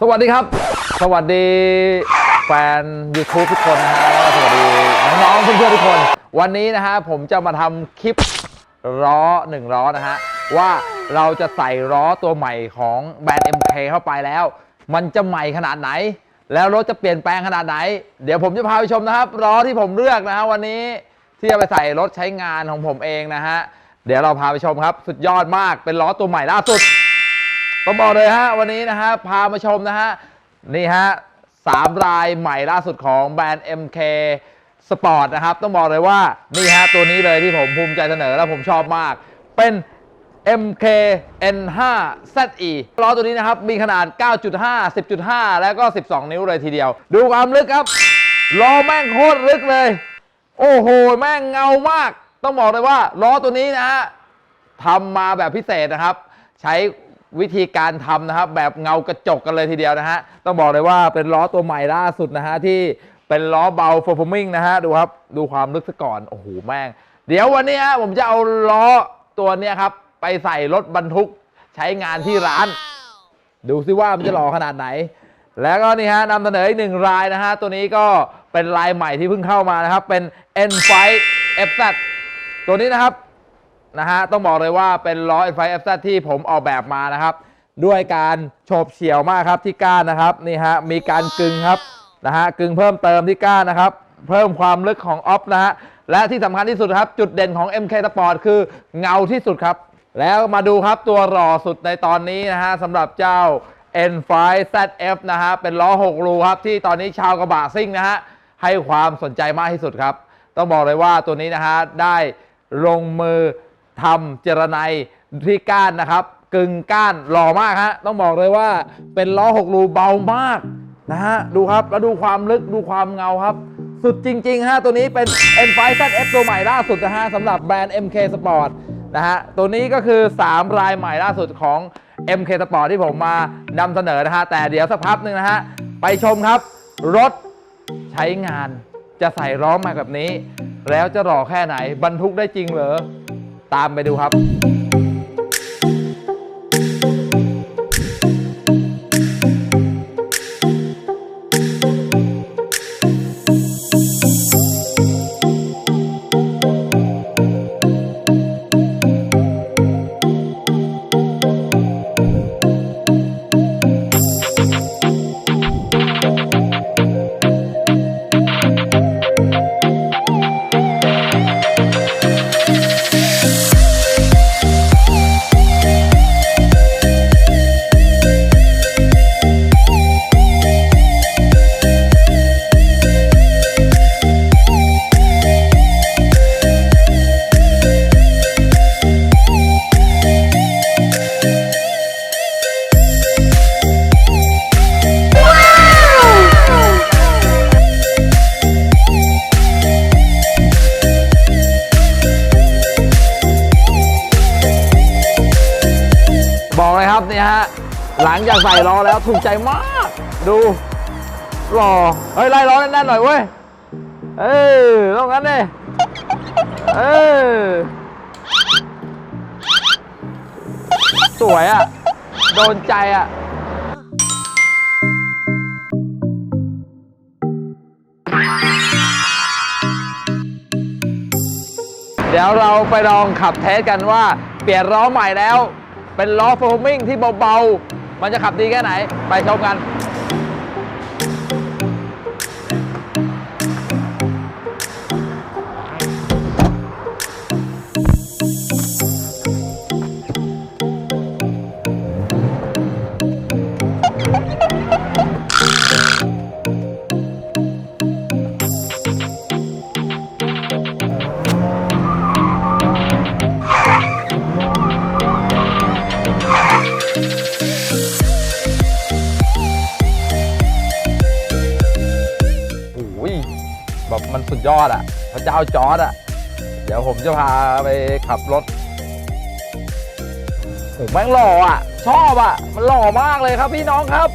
สวัสดีครับ สวัสดีแฟน YouTube ทุกคนนะฮะแล้วก็สวัสดีน้องๆเพื่อนๆทุกคน วันนี้นะฮะผมจะมาทำคลิปล้อหนึ่งล้อนะฮะ ว่าเราจะใส่ล้อตัวใหม่ของแบรนด์ MK เข้าไปแล้ว มันจะใหม่ขนาดไหน แล้วรถจะเปลี่ยนแปลงขนาดไหน เดี๋ยวผมจะพาไปชมนะครับล้อที่ผมเลือกนะฮะวันนี้ที่จะไปใส่รถใช้งานของผมเองนะฮะ เดี๋ยวเราพาไปชมครับ สุดยอดมากเป็นล้อตัวใหม่ล่าสุดต้องบอกเลยฮะวันนี้นะฮะพามาชมนะฮะนี่ฮะสามรายใหม่ล่าสุดของแบรนด์ MK Sport นะครับ ต้องบอกเลยว่านี่ฮะตัวนี้เลยที่ผมภูมิใจเสนอและผมชอบมาก เป็น MK N5 ZE ล้อตัวนี้นะครับ มีขนาด 9.5 10.5 แล้วก็ 12 นิ้วเลยทีเดียว ดูความลึกครับล้อแม่งโคตรลึกเลย โอ้โห แม่งเงามาก ต้องบอกเลยว่าล้อตัวนี้นะฮะทำมาแบบพิเศษนะครับ ใช้วิธีการทำนะครับ แบบเงากระจกกันเลยทีเดียวนะฮะต้องบอกเลยว่าเป็นล้อตัวใหม่ล่าสุดนะฮะที่เป็นล้อเบา performing นะฮะดูครับดูความลึกซะก่อนโอ้โหแม่ง เดี๋ยววันนี้ฮะผมจะเอาล้อตัวเนี้ยครับ ไปใส่รถบรรทุกใช้งานที่ร้าน ดูซิว่ามันจะหล่อขนาดไหน แล้วก็นี่ฮะนำเสนออีกหนึ่งรายนะฮะตัวนี้ก็เป็นลายใหม่ที่เพิ่งเข้ามานะครับเป็น N5 FZ ตัวนี้นะครับนะฮะต้องบอกเลยว่าเป็นล้อ N5 FZ ที่ผมออกแบบมานะครับ ด้วยการโฉบเฉี่ยวมากครับที่ก้านนะครับนี่ฮะมีการกึงครับนะฮะกึงเพิ่มเติมที่ก้านนะครับ เพิ่มความลึกของออฟนะฮะและที่สำคัญที่สุดครับ จุดเด่นของ MK Sport คือเงาที่สุดครับ แล้วมาดูครับตัวหล่อสุดในตอนนี้นะฮะสำหรับเจ้า N5 ZF นะฮะเป็นล้อ6รูครับที่ตอนนี้ชาวกระบะซิ่งนะฮะให้ความสนใจมากที่สุดครับ ต้องบอกเลยว่าตัวนี้นะฮะได้ ลงมือทำเจรไนที่ก้านนะครับ กึ่งก้านหล่อมากฮะต้องบอกเลยว่าเป็นล้อ6รูเบามากนะฮะดูครับแล้วดูความลึกดูความเงาครับ สุดจริงๆฮะตัวนี้เป็น N5 ZF ตัวใหม่ล่าสุดนะฮะสำหรับแบรนด์ MK Sport นะฮะตัวนี้ก็คือ 3 รายใหม่ล่าสุดของ MK Sport ที่ผมมานำเสนอนะฮะแต่เดี๋ยวสักพักหนึ่งนะฮะไปชมครับ รถใช้งานจะใส่ล้อมาแบบนี้ แล้วจะหล่อแค่ไหนบรรทุกได้จริงเหรอ ตามไปดูครับ ฮะ หลังจากใส่ล้อแล้วถูกใจมาก ดูหล่อเฮ้ยไล่ล้อแน่นๆหน่อยเว้ย เออต้องงั้นเลยเออสวยอะ โดนใจอะเดี๋ยวเราไปลองขับเทสกันว่า เปลี่ยนล้อใหม่แล้ว เป็นล้อโฟมิงที่เบา ๆ มันจะขับดีแค่ไหน ไปชมกัน สุดยอดอะ พระเจ้าจอร์ดอะ เดี๋ยวผมจะพาไปขับรถโอ้แม่งหล่ออะ ชอบอะ มันหล่อมากเลยครับพี่น้องครับ